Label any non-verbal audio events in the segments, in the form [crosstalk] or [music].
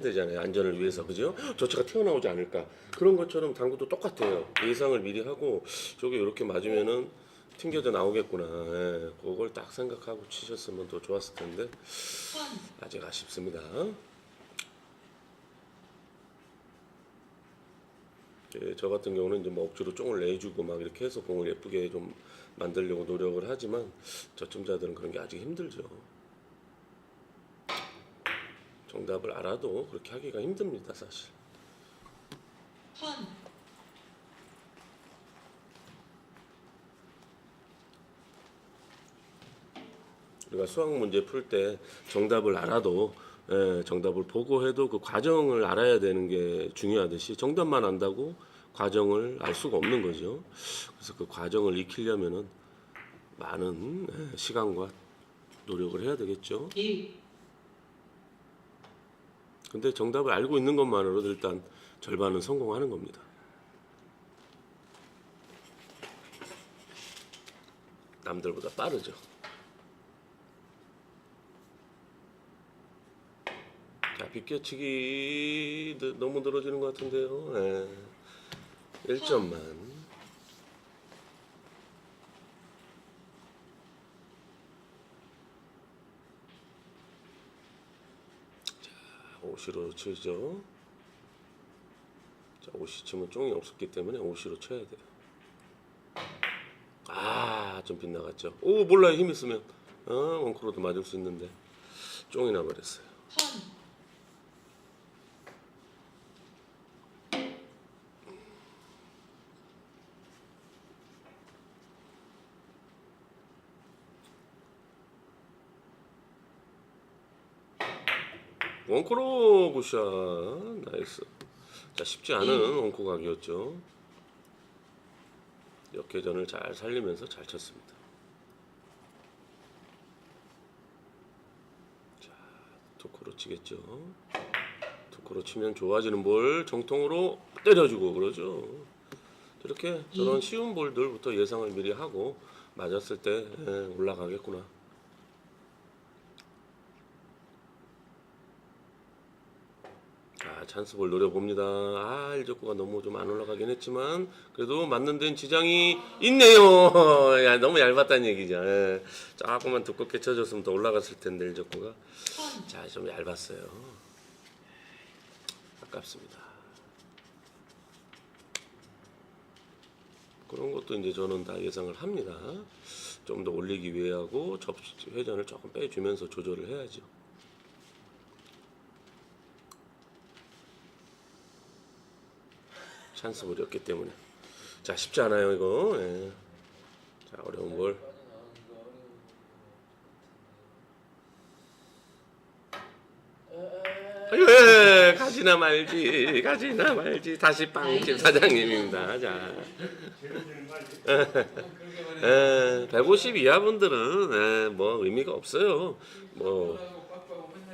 되잖아요. 안전을 위해서 그죠? 저차가 튀어나오지 않을까 그런 것처럼 당구도 똑같아요. 예상을 미리 하고 저게 이렇게 맞으면은 튕겨져 나오겠구나. 예, 그걸 딱 생각하고 치셨으면 더 좋았을 텐데 아직 아쉽습니다. 예, 저 같은 경우는 이제 뭐 억지로 쫑을 내주고 막 이렇게 해서 공을 예쁘게 좀 만들려고 노력을 하지만 저점자들은 그런 게 아직 힘들죠. 정답을 알아도 그렇게 하기가 힘듭니다, 사실. 턴 우리가 수학 문제 풀 때 정답을 알아도 예, 정답을 보고 해도 그 과정을 알아야 되는 게 중요하듯이 정답만 안다고 과정을 알 수가 없는 거죠. 그래서 그 과정을 익히려면은 많은 예, 시간과 노력을 해야 되겠죠. 1 근데 정답을 알고 있는 것만으로도 일단 절반은 성공하는 겁니다. 남들보다 빠르죠. 자, 비껴치기 느- 너무 늘어지는 것 같은데요. 예. 1점만. 오시로 치죠. 자, 오시 치면 쫑이 없었기 때문에 오시로 쳐야 돼요. 아, 좀 빗나갔죠. 오, 몰라요. 힘 있으면. 어, 원크로도 맞을 수 있는데. 쫑이 나버렸어요. 원크로 굿샷. 나이스. 자, 쉽지 않은 원코 각이었죠. 역회전을 잘 살리면서 잘 쳤습니다. 자, 토크로 치겠죠. 토크로 치면 좋아지는 볼 정통으로 때려주고 그러죠. 이렇게 저런 쉬운 볼들부터 예상을 미리 하고 맞았을 때 예, 올라가겠구나. 아, 찬스볼 노려봅니다. 아, 1적구가 너무 좀 안 올라가긴 했지만, 그래도 맞는 데는 지장이 있네요. [laughs] 야, 너무 얇았다는 얘기죠. 예. 조금만 두껍게 쳐줬으면 더 올라갔을 텐데, 1적구가. 턴 자, 좀 얇았어요. 아깝습니다. 그런 것도 이제 저는 다 예상을 합니다. 좀 더 올리기 위해 하고, 접, 회전을 조금 빼주면서 조절을 해야죠. 찬스볼이었기 때문에. 자 쉽지 않아요 이거. 예. 자 어려운 볼. 예, 가지나 말지 가지나 말지. 다시 빵집 사장님입니다. 자. 예, 150 이하 분들은 예, 뭐 의미가 없어요. 뭐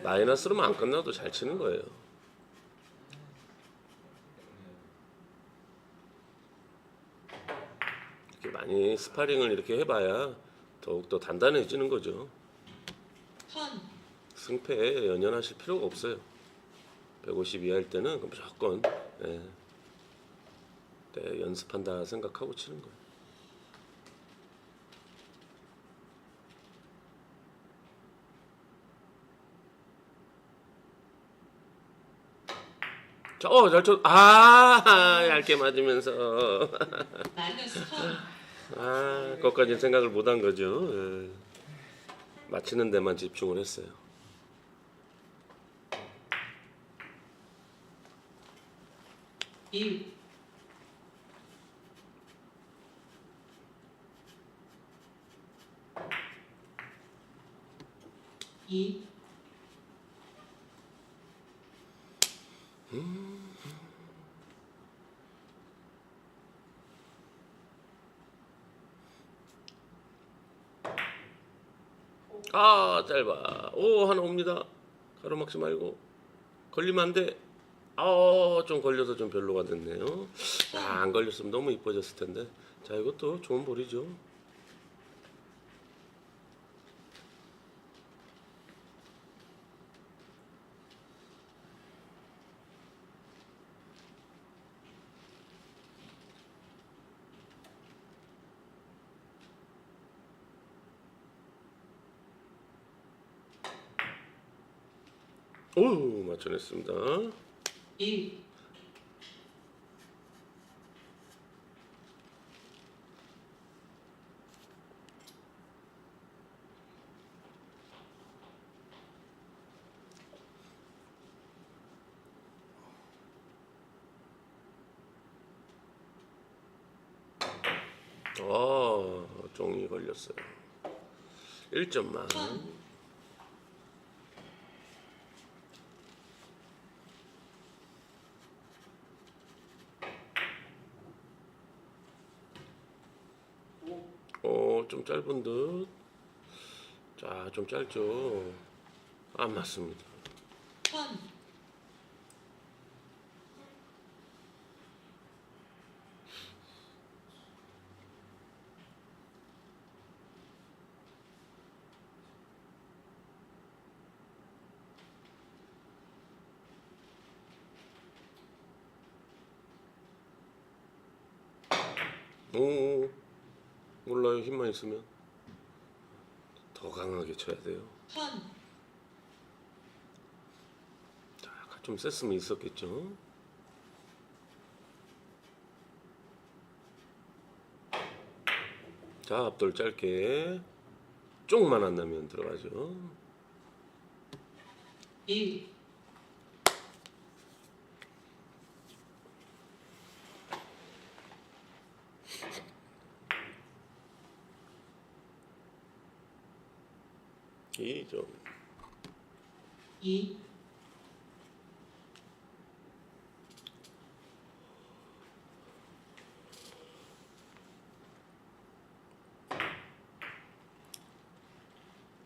마이너스로만 안 끝나도 잘 치는 거예요 이렇게 많이 스파링을 이렇게 해봐야 더욱더 단단해지는 거죠. 턴 승패에 연연하실 필요가 없어요. 150 이하일 때는 무조건 예, 네, 연습한다 생각하고 치는 거예요. 자, 어, 잘 쳤, 아, [laughs] 얇게 맞으면서. [laughs] 마이너스 턴 아, 그것까지는 생각을 못 한 거죠. 예. 맞히는 데만 집중을 했어요. 일이 아, 짧아. 오, 하나 옵니다. 가로막지 말고. 걸리면 안 돼. 아, 좀 걸려서 좀 별로가 됐네요. 야, 안 걸렸으면 너무 이뻐졌을 텐데. 자, 이것도 좋은 볼이죠. 오 맞춰냈습니다. 1아 종이 걸렸어요. 1점만. 턴 어좀 짧은 듯. 자 좀 짧죠. 안 맞습니다. 턴 오 몰라요 힘만 있으면 더 강하게 쳐야 돼요. 자 약간 좀 셌으면 있었겠죠. 자 앞돌 짧게 쪽만 안 나면 들어가죠. 1 2점.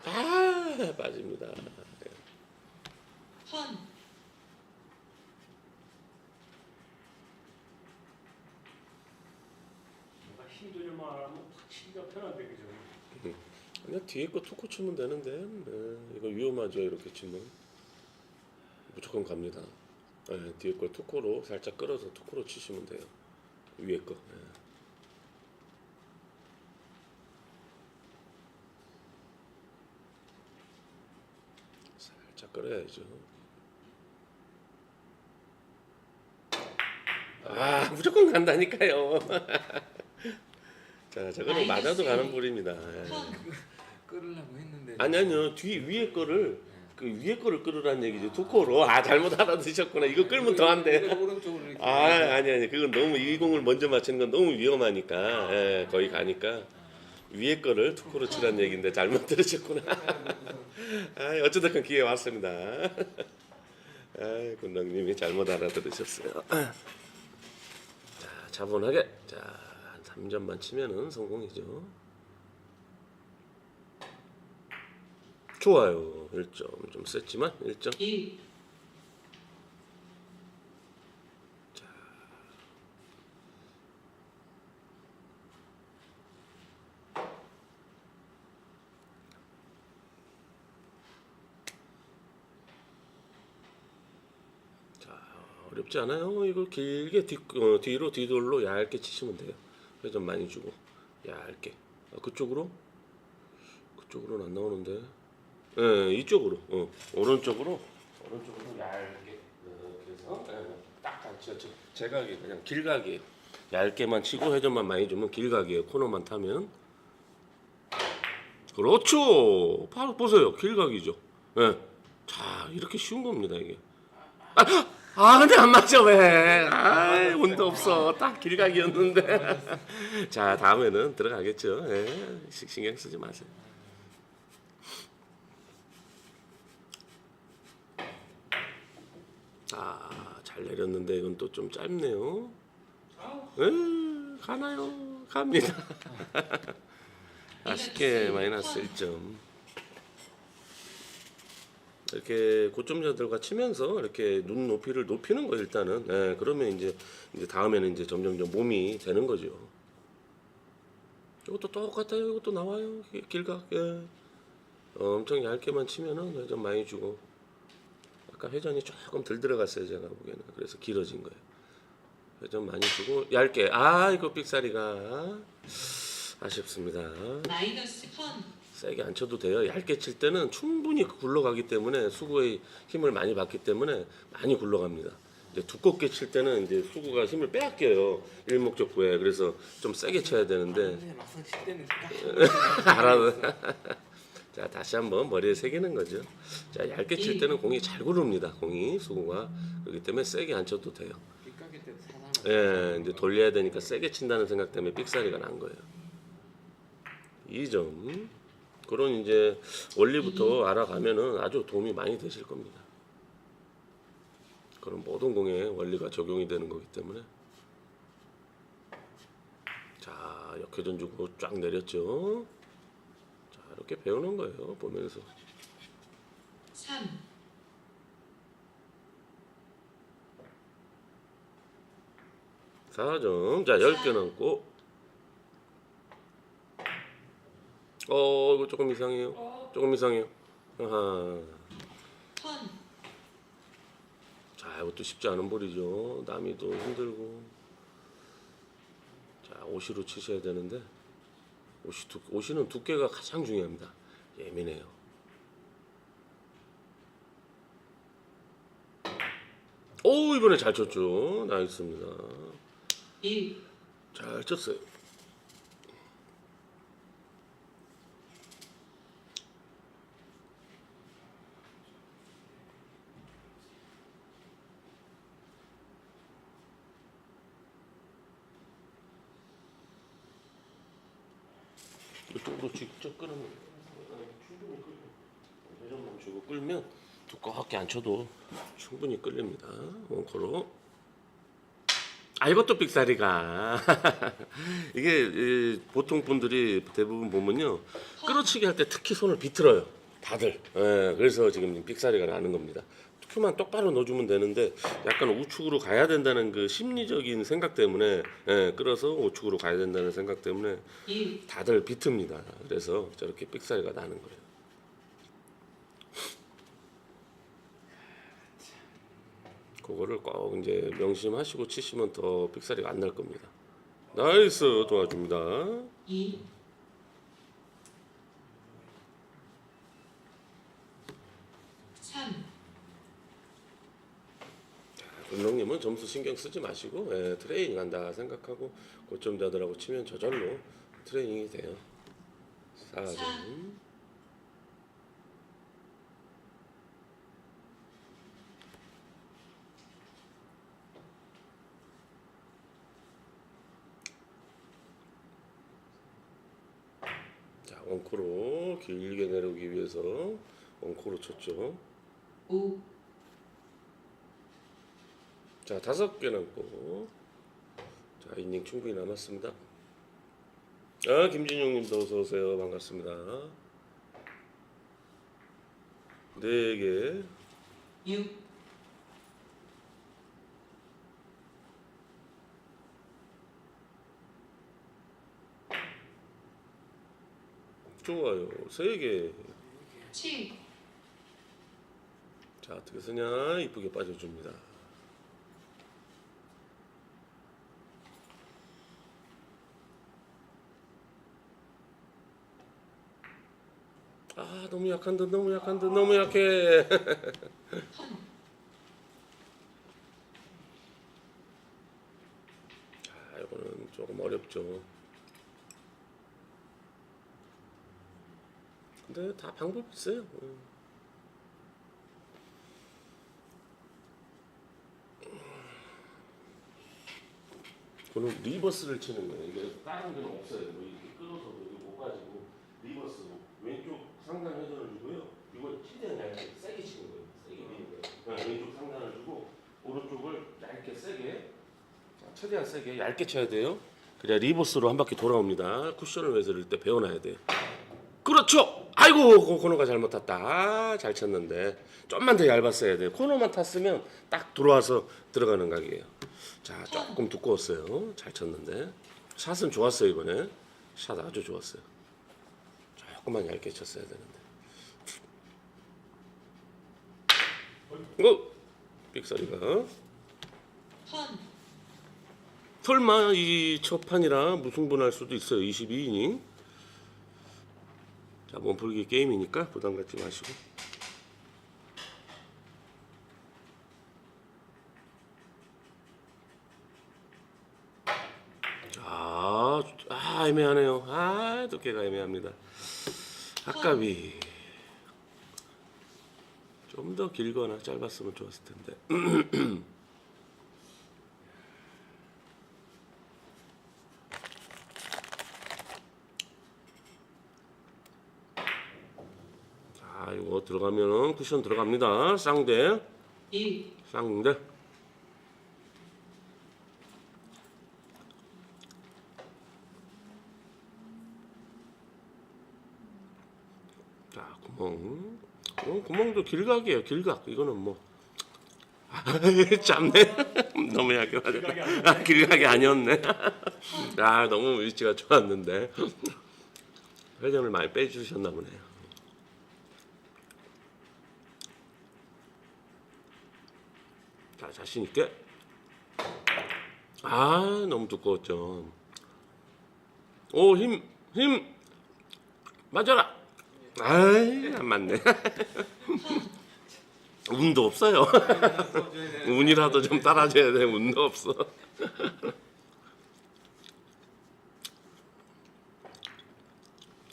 2아 빠집니다. 턴 뭔가 힘 조절만 안 하면 확 치기가 편한데 그냥 뒤에 거 투코 치면 되는데 네, 이거 위험하죠 이렇게 치면 무조건 갑니다. 네, 뒤에 걸 투코로 살짝 끌어서 투코로 치시면 돼요. 위에 거. 네. 살짝 끌어야죠. 아 무조건 간다니까요. [laughs] 자 저거는 맞아도 가는 볼입니다. 예. 턴 끌으려고 했는데. 아니 아니요. 뒤 위에 거를 그 위에 거를 끌으라는 얘기지 투코로. 아 잘못 알아드셨구나. 이거 끌면 더 안 돼. 오른쪽으로 이렇게 아 아니 아니. 그건 너무 이 공을 먼저 맞추는 건 너무 위험하니까. 예, 거의 가니까. 위에 거를 투코로 치라는 얘기인데 잘못 들으셨구나. 아. 어쩌다간 기회 왔습니다. 아 군장님이 잘못 알아들으셨어요. 자 차분하게. 자한 3점만 치면은 성공이죠. 좋아요. 1점 좀 셌지만 1점. 1 어렵지 않아요. 이거 길게 뒤, 어, 뒤로 뒤돌로 얇게 치시면 돼요. 회전 많이 주고 얇게. 아, 그쪽으로? 그쪽으로는 안 나오는데. 예, 이쪽으로. 어, 오른쪽으로. 오른쪽으로 얇게. 해서 예, 딱안 치죠. 제각이 그냥 길각이에요. 얇게만 치고 회전만 많이 주면 길각이에요. 코너만 타면. 그렇죠. 바로 보세요. 길각이죠. 예. 자, 이렇게 쉬운 겁니다, 이게. 아, 아 근데 안 맞아 왜? 아 운도 없어. 딱 길각이었는데. [laughs] 자 다음에는 들어가겠죠. 예, 시- 신경 쓰지 마세요. 아잘 내렸는데 이건 또 좀 짧네요. 에 가나요? 갑니다. [laughs] 아쉽게 마이너스 1점. 이렇게 고점자들과 치면서 이렇게 눈 높이를 높이는 거 일단은 예, 그러면 이제 이제 다음에는 이제 점점점 몸이 되는 거죠. 이것도 똑같아요. 이것도 나와요. 길- 길각. 예. 어, 엄청 얇게만 치면은 회전 많이 주고 아까 회전이 조금 덜 들어갔어요 제가 보기에는 그래서 길어진 거예요. 회전 많이 주고 얇게 아 이거 삑사리가 아쉽습니다. 마이너스 턴 세게 안 쳐도 돼요. 얇게 칠 때는 충분히 굴러가기 때문에 수구의 힘을 많이 받기 때문에 많이 굴러갑니다. 이제 두껍게 칠 때는 이제 수구가 힘을 빼앗겨요. 일목적구에. 그래서 좀 세게 쳐야 되는데 근데 막상 칠 때는 알아요. [laughs] [laughs] 자 다시 한번 머리에 새기는 거죠. 자 얇게 칠 때는 공이 잘 구릅니다. 공이 수구가 그렇기 때문에 세게 안 쳐도 돼요. 빗가게 때도 사람. 예, 이제 돌려야 되니까 세게 친다는 생각 때문에 삑사리가 난 거예요. 이점 그런 이제 원리부터 알아가면은 아주 도움이 많이 되실 겁니다. 그런 모든 공에 원리가 적용이 되는 거기 때문에. 자 역회전 주고 쫙 내렸죠. 자 이렇게 배우는 거예요 보면서. 3, 사점자 10개 남고 어 이거 조금 이상해요. 조금 이상해요. 아하. 턴, 자 이것도 쉽지 않은 볼이죠. 남이도 힘들고. 자 오시로 치셔야 되는데 오시 두, 오시는 두께가 가장 중요합니다. 예민해요. 오 이번에 잘 쳤죠. 나이스입니다. 1, 잘 쳤어요 이쪽으로 직접 끓고 회전만 주고 끓면 두껍게 안 쳐도 충분히 끓립니다. 원코로. 아 이것도 삑사리가. [laughs] 이게 이, 보통 분들이 대부분 보면요. 끌어치기 할 때 특히 손을 비틀어요. 다들. 예, 그래서 지금 삑사리가 나는 겁니다 큐만 똑바로 넣어주면 되는데 약간 우측으로 가야 된다는 그 심리적인 생각 때문에 예, 끌어서 우측으로 가야 된다는 생각 때문에 1, 다들 비틉니다 그래서 저렇게 삑사리가 나는 거예요 그거를 꼭 이제 명심하시고 치시면 더 삑사리가 안 날 겁니다. 나이스 도와줍니다. 2, 삼, 운동님은 점수 신경 쓰지 마시고 예, 트레이닝 한다 생각하고 고점자들하고 치면 저절로 트레이닝이 돼요. 4점. 자 원코로 길게 내려오기 위해서 원코로 쳤죠. 5, 자 다섯 개 남고 자 이닝 충분히 남았습니다. 아 김진용님도 어서 오세요 반갑습니다. 네 개. 6, 좋아요 세 개. 7, 자 어떻게 쓰냐 이쁘게 빠져줍니다. 아 너무 약한 듯 너무 약한 듯 너무 약해. 턴, [laughs] 자 이거는 조금 어렵죠. 근데 다 방법 있어요. 음. 그는 리버스를 치는 거예요. 이게 다른 데는 없어요. 뭐 이렇게 끌어서 못 가지고 리버스 왼쪽 상단 회전을 주고요. 이걸 최대한 얇게 세게 치는 거예요. 세게 미는 거예요. 그러니까 왼쪽 상단을 주고 오른쪽을 얇게 세게 자, 최대한 세게 얇게 쳐야 돼요. 그래야 리버스로 한 바퀴 돌아옵니다. 쿠션을 외서릴 때 배워놔야 돼요. 그렇죠. 아이고 코- 코너가 잘못 탔다. 아, 잘 쳤는데 좀만 더 얇았어야 돼요. 코너만 탔으면 딱 들어와서 들어가는 각이에요. 자 조금 두꺼웠어요. 잘 쳤는데 샷은 좋았어요 이번에. 샷 아주 좋았어요. 조금만 얇게 쳤어야 되는데. 이거 삑사리가. 턴, 설마 이 첫 판이라 무승부날 수도 있어요. 22이닝. 자 몸풀기 게임이니까 부담 갖지 마시고. 아, 아 애매하네요. 아, 두께가 애매합니다. 아깝이 좀더 길거나 짧았으면 좋았을 텐데. [clears throat] 자, 이거 들어가면은 쿠션 들어갑니다. 쌍대, 1, 쌍대. 자, 구멍. 어, 구멍도 길각이에요. 길각. 이거는 뭐. [laughs] 잡네. [laughs] 너무 얇게 맞았다. 아, 길각이 아니었네. [laughs] 아, 너무 위치가 좋았는데. 회전을 많이 빼주셨나 보네요. 자, 자신 있게. 아, 너무 두꺼웠죠. 오, 힘, 힘. 맞아라. 아이, 안 맞네. [laughs] 운도 없어요. [laughs] 운이라도 좀 따라줘야 돼. 운도 없어. [laughs]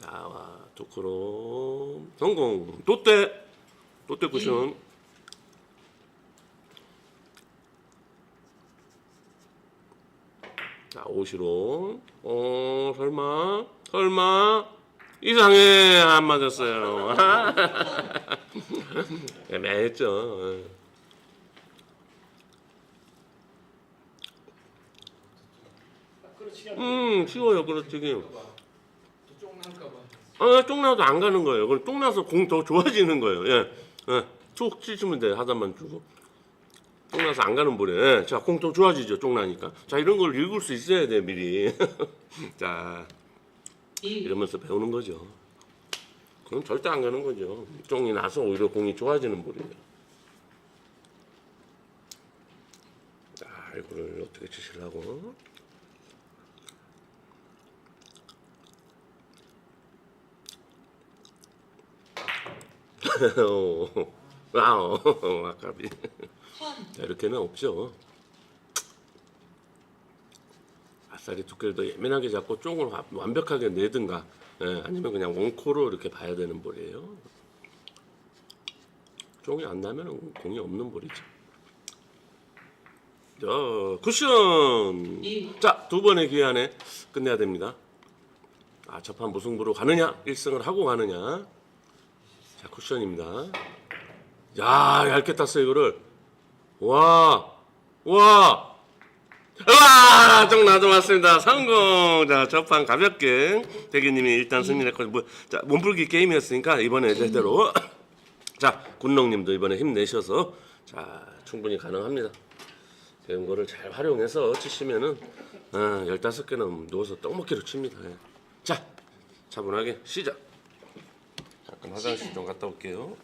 자와 토크로 성공. 또때 또때 쿠션. 자 오시로. 어 설마 설마 이상해 안 맞았어요. [laughs] 그렇지 않나? 음 쉬워요 그렇지. 아, 쫑나도 안 가는 거예요. 그럼 쫑나서 공 더 좋아지는 거예요. 예, 예. 쭉 치시면 돼. 하단만 주고. 쫑나서 안 가는 볼에. 예. 자, 공 더 좋아지죠. 쫑나니까. 자, 이런 걸 읽을 수 있어야 돼, 미리. [laughs] 자, 1, 이러면서 배우는 거죠. 그럼 절대 안 가는 거죠. 쫑이 나서 오히려 공이 좋아지는 볼이에요. 자, 이거를 어떻게 아까비. 턴, 자, 이렇게는 없죠. 아싸리 두께를 더 예민하게 잡고 쪽을 와- 완벽하게 내든가 예, 아니면 그냥 원코로 이렇게 봐야 되는 볼이에요. 쪽이 안 나면 공이 없는 볼이죠. 자, 쿠션! 일. 자, 두 번의 기회 안에 끝내야 됩니다. 아, 첫판 무승부로 가느냐? 1승을 하고 가느냐? 자, 쿠션입니다. 야, 얇게 땄어요, 이거를. 와, 와, 와, 정 나도 왔습니다. 성공. 자, 첫판 가볍게 대기님이 일단 승리했고, 뭐, 자, 몸풀기 게임이었으니까 이번에 제대로. [coughs] 자, 군농님도 이번에 힘내셔서 자, 충분히 가능합니다. 배운 거를 잘 활용해서 치시면은 어, 15개는 누워서 떡먹기로 칩니다. 예. 자, 차분하게 시작. 잠깐 화장실 좀 갔다 올게요.